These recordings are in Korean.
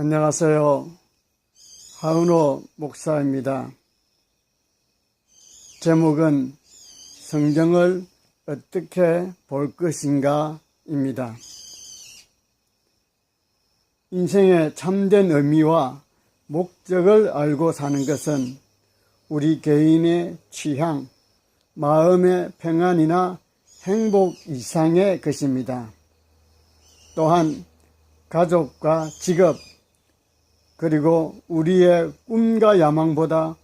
안녕하세요. 하은호 목사입니다. 제목은 성경을 어떻게 볼 것인가 입니다. 인생의 참된 의미와 목적을 알고 사는 것은 우리 개인의 취향, 마음의 평안이나 행복 이상의 것입니다. 또한 가족과 직업, 그리고 우리의 꿈과 야망보다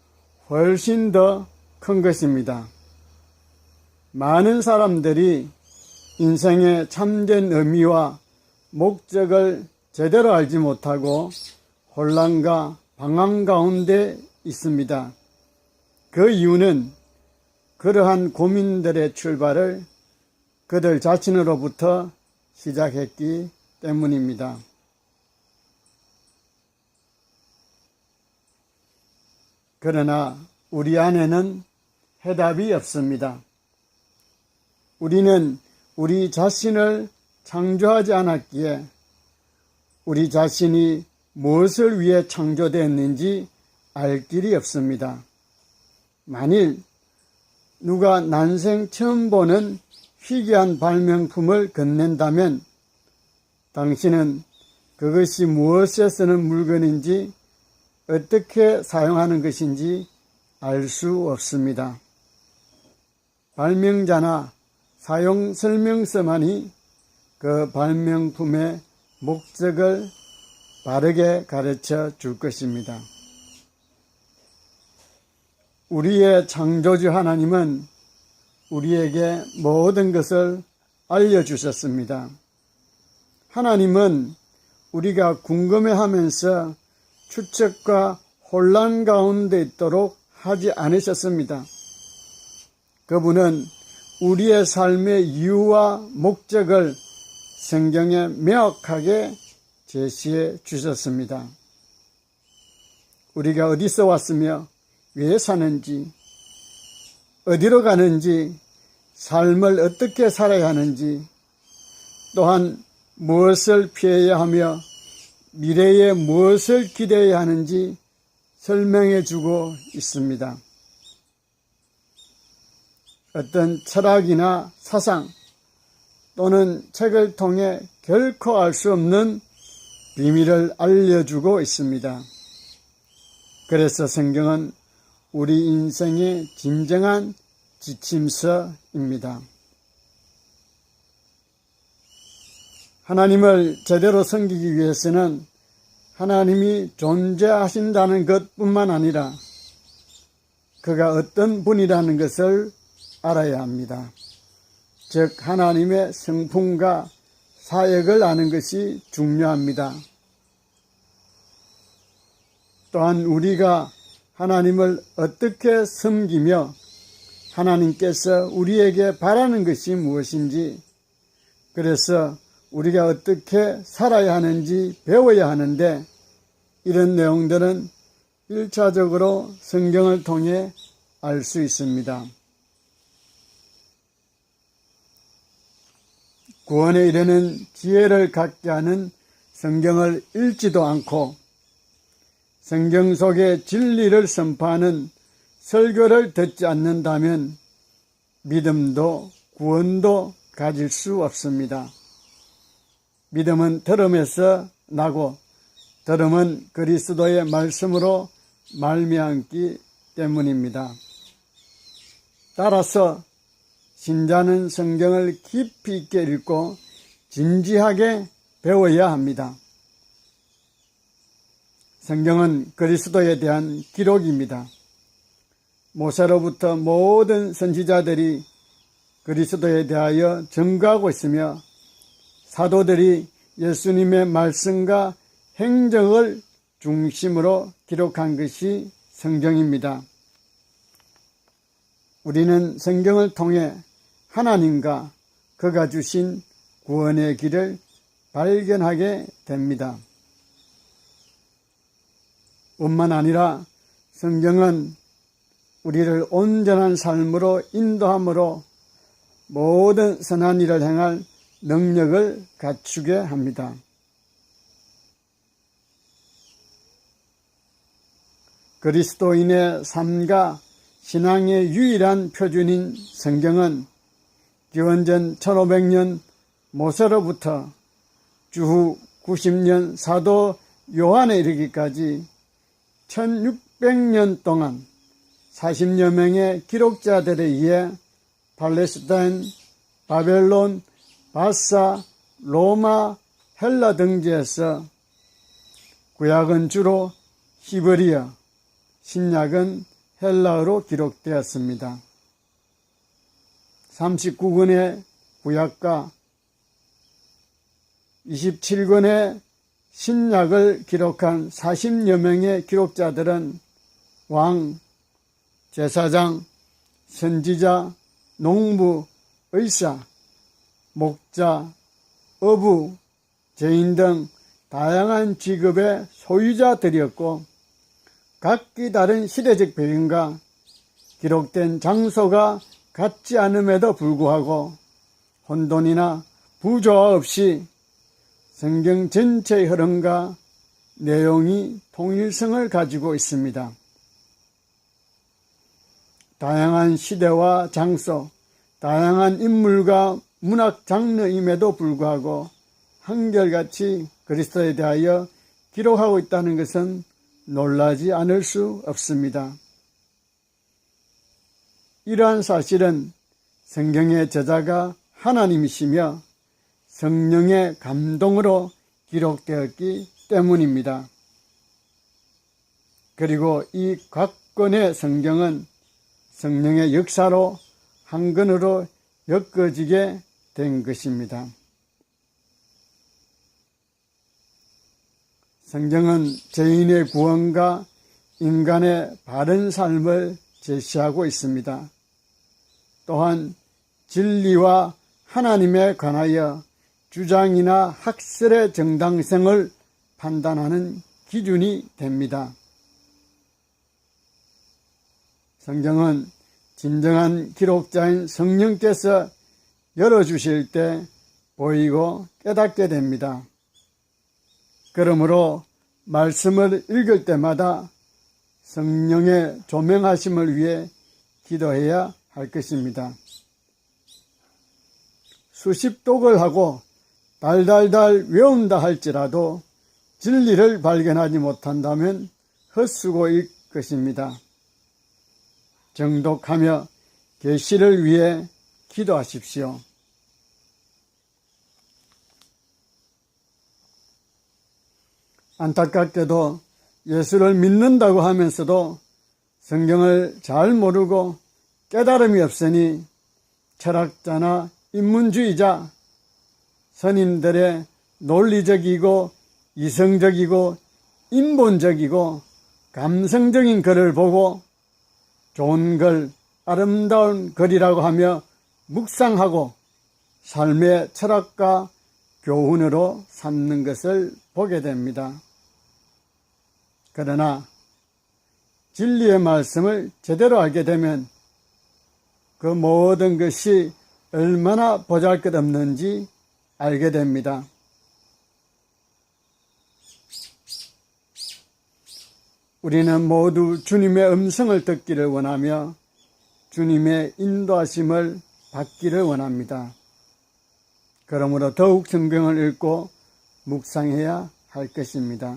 훨씬 더 큰 것입니다. 많은 사람들이 인생의 참된 의미와 목적을 제대로 알지 못하고 혼란과 방황 가운데 있습니다. 그 이유는 그러한 고민들의 출발을 그들 자신으로부터 시작했기 때문입니다. 그러나 우리 안에는 해답이 없습니다. 우리는 우리 자신을 창조하지 않았기에 우리 자신이 무엇을 위해 창조되었는지 알 길이 없습니다. 만일 누가 난생 처음 보는 희귀한 발명품을 건넨다면 당신은 그것이 무엇에 쓰는 물건인지 어떻게 사용하는 것인지 알 수 없습니다. 발명자나 사용 설명서만이 그 발명품의 목적을 바르게 가르쳐 줄 것입니다. 우리의 창조주 하나님은 우리에게 모든 것을 알려주셨습니다. 하나님은 우리가 궁금해 하면서 추측과 혼란 가운데 있도록 하지 않으셨습니다. 그분은 우리의 삶의 이유와 목적을 성경에 명확하게 제시해 주셨습니다. 우리가 어디서 왔으며 왜 사는지, 어디로 가는지, 삶을 어떻게 살아야 하는지, 또한 무엇을 피해야 하며 미래에 무엇을 기대해야 하는지 설명해 주고 있습니다. 어떤 철학이나 사상 또는 책을 통해 결코 알 수 없는 비밀을 알려주고 있습니다. 그래서 성경은 우리 인생의 진정한 지침서입니다. 하나님을 제대로 섬기기 위해서는 하나님이 존재하신다는 것뿐만 아니라 그가 어떤 분이라는 것을 알아야 합니다. 즉, 하나님의 성품과 사역을 아는 것이 중요합니다. 또한 우리가 하나님을 어떻게 섬기며 하나님께서 우리에게 바라는 것이 무엇인지 그래서 우리가 어떻게 살아야 하는지 배워야 하는데 이런 내용들은 1차적으로 성경을 통해 알 수 있습니다. 구원에 이르는 지혜를 갖게 하는 성경을 읽지도 않고 성경 속의 진리를 선포하는 설교를 듣지 않는다면 믿음도 구원도 가질 수 없습니다. 믿음은 들음에서 나고 들음은 그리스도의 말씀으로 말미암기 때문입니다. 따라서 신자는 성경을 깊이 있게 읽고 진지하게 배워야 합니다. 성경은 그리스도에 대한 기록입니다. 모세로부터 모든 선지자들이 그리스도에 대하여 증거하고 있으며 사도들이 예수님의 말씀과 행정을 중심으로 기록한 것이 성경입니다. 우리는 성경을 통해 하나님과 그가 주신 구원의 길을 발견하게 됩니다. 뿐만 아니라 성경은 우리를 온전한 삶으로 인도함으로 모든 선한 일을 행할 能 능력을 갖추게 합니다. 그리스도인의 삶과 신앙의 유일한 표준인 성경은 기원전 1500년 모세로부터 주후 90년 사도 요한에 이르기까지 1600년 동안 40여 명의 기록자들에 의해 팔레스타인, 바벨론, 바사, 로마, 헬라 등지에서 구약은 주로 히브리어, 신약은 헬라어로 기록되었습니다. 39권의 구약과 27권의 신약을 기록한 40여 명의 기록자들은 왕, 제사장, 선지자, 농부, 의사, 목자, 어부, 죄인 등 다양한 직업의 소유자들이었고 각기 다른 시대적 배경과 기록된 장소가 같지 않음에도 불구하고 혼돈이나 부조화 없이 성경 전체의 흐름과 내용이 통일성을 가지고 있습니다. 다양한 시대와 장소, 다양한 인물과 문학 장르임에도 불구하고 한결같이 그리스도에 대하여 기록하고 있다는 것은 놀라지 않을 수 없습니다. 이러한 사실은 성경의 저자가 하나님이시며 성령의 감동으로 기록되었기 때문입니다. 그리고 이 각 권의 성경은 성령의 역사로 한 권으로 엮어지게 된 것입니다. 성경은 죄인의 구원과 인간의 바른 삶을 제시하고 있습니다. 또한 진리와 하나님에 관하여 주장이나 학설의 정당성을 판단하는 기준이 됩니다. 성경은 진정한 기록자인 성령께서 열어주실 때 보이고 깨닫게 됩니다. 그러므로 말씀을 읽을 때마다 성령의 조명하심을 위해 기도해야 할 것입니다. 수십 독을 하고 달달달 외운다 할지라도 진리를 발견하지 못한다면 헛수고일 것입니다. 정독하며 계시를 위해 기도하십시오. 안타깝게도 예수를 믿는다고 하면서도 성경을 잘 모르고 깨달음이 없으니 철학자나 인문주의자, 선임들의 논리적이고 이성적이고 인본적이고 감성적인 글을 보고 좋은 글, 아름다운 글이라고 하며 묵상하고 삶의 철학과 교훈으로 삼는 것을 보게 됩니다. 그러나 진리의 말씀을 제대로 알게 되면 그 모든 것이 얼마나 보잘 것 없는지 알게 됩니다. 우리는 모두 주님의 음성을 듣기를 원하며 주님의 인도하심을 받기를 원합니다. 그러므로 더욱 성경을 읽고 묵상해야 할 것입니다.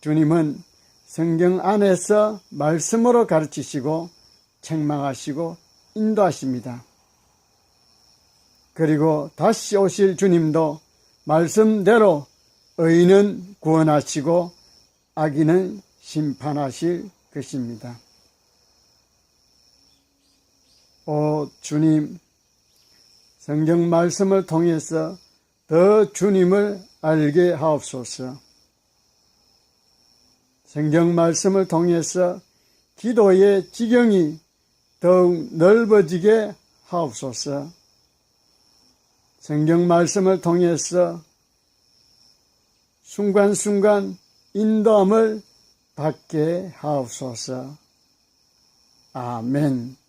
주님은 성경 안에서 말씀으로 가르치시고 책망하시고 인도하십니다. 그리고 다시 오실 주님도 말씀대로 의인은 구원하시고 악인은 심판하실 것입니다. 오 주님, 성경 말씀을 통해서 더 주님을 알게 하옵소서. 성경 말씀을 통해서 기도의 지경이 더욱 넓어지게 하옵소서. 성경 말씀을 통해서 순간순간 인도함을 받게 하옵소서. 아멘.